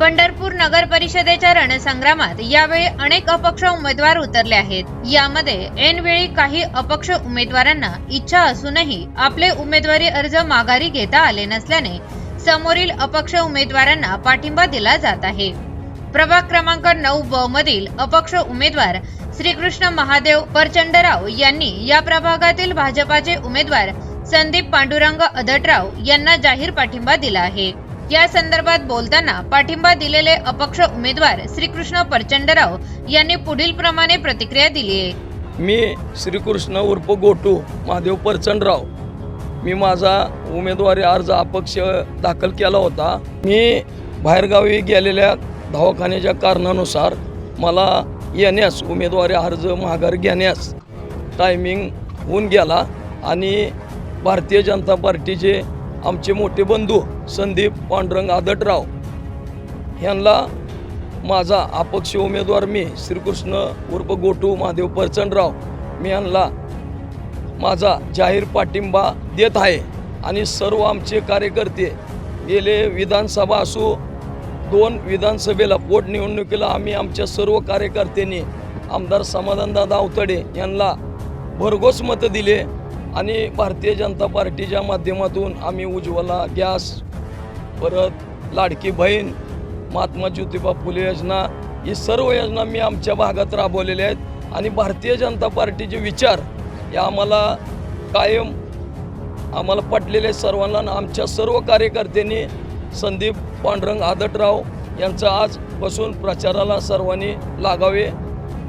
पंढरपूर नगर परिषदेच्या रणसंग्रामात यावेळी अनेक अपक्ष उमेदवार उतरले आहेत. यामध्ये ऐनवेळी काही अपक्ष उमेदवारांना इच्छा असूनही आपले उमेदवारी अर्ज माघारी घेता आले नसल्याने समोरील अपक्ष उमेदवारांना पाठिंबा दिला जात आहे. प्रभाग क्रमांक नऊ ब मधील अपक्ष उमेदवार श्रीकृष्ण महादेव परचंडराव यांनी या प्रभागातील भाजपाचे उमेदवार संदीप पांडुरंग अदटराव यांना जाहीर पाठिंबा दिला आहे. या संदर्भात बोलताना पाठिंबा दिलेले अपक्ष उमेदवार श्रीकृष्ण परचंडराव यांनी पुढील प्रमाणे प्रतिक्रिया दिली आहे. मी श्रीकृष्ण उर्फ गोटू महादेव परचंडराव. मी माझा उमेदवारी अर्ज अपक्ष दाखल केला होता. मी बाहेरगावी गेलेल्या दवाखान्याच्या कारणानुसार मला येण्यास उमेदवारी अर्ज माघार घेण्यास टायमिंग होऊन गेला आणि भारतीय जनता पार्टीचे आमचे मोठे बंधू संदीप पांडुरंग आदटराव. यांना माझा अपक्ष उमेदवार मी श्रीकृष्ण उर्फ गोटू महादेव परचंडराव मी यांना माझा जाहीर पाठिंबा देत आहे आणि सर्व आमचे कार्यकर्ते गेले विधानसभा असू दोन विधानसभेला पोटनिवडणुकीला आम्ही आमच्या सर्व कार्यकर्त्यांनी आमदार समाधानदादा अवतडे यांना भरघोस मतं दिले. आणि भारतीय जनता पार्टीच्या माध्यमातून आम्ही उज्ज्वला गॅस परत लाडकी बहीण महात्मा ज्योतिबा फुले योजना ही सर्व योजना मी आमच्या भागात राबवलेल्या आहेत. आणि भारतीय जनता पार्टीचे विचार हे आम्हाला कायम आम्हाला पटलेले सर्वांना. आमच्या सर्व कार्यकर्त्यांनी संदीप पांडुरंग आदटराव यांचा आजपासून प्रचाराला सर्वांनी लागावे.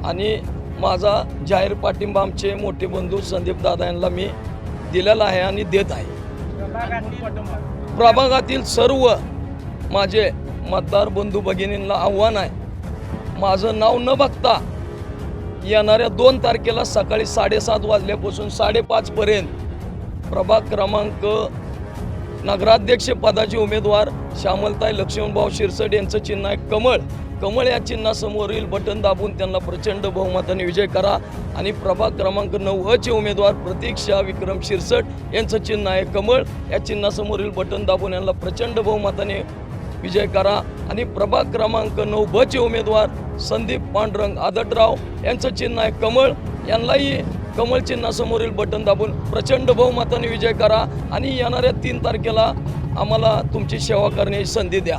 आणि माझा जाहीर पाठिंबा आमचे मोठे बंधू संदीप दादा यांना मी दिलेला आहे आणि देत आहे. प्रभागातील सर्व माझे मतदार बंधू भगिनींना आव्हान आहे. माझं नाव न बघता येणाऱ्या दोन तारखेला सकाळी साडेसात वाजल्यापासून साडेपाचपर्यंत प्रभाग क्रमांक नगराध्यक्ष पदाचे उमेदवार श्यामलताई लक्ष्मणभाऊ शिरसट यांचं चिन्ह आहे कमळ. कमळ या चिन्हासमोरील बटन दाबून त्यांना प्रचंड बहुमताने विजय करा. आणि प्रभाग क्रमांक नऊ अचे उमेदवार प्रतीक्षा विक्रम शिरसट यांचं चिन्ह आहे कमळ. या चिन्हासमोरील बटन दाबून यांना प्रचंड बहुमताने विजय करा. आणि प्रभाग क्रमांक नऊ बचे उमेदवार संदीप पांडुरंग आदटराव यांचं चिन्ह आहे कमळ. यांनाही कमळ चिन्हासमोरील बटन दाबून प्रचंड बहुमताने विजय करा आणि येणाऱ्या तीन तारखेला आम्हाला तुमची सेवा करण्याची संधी द्या.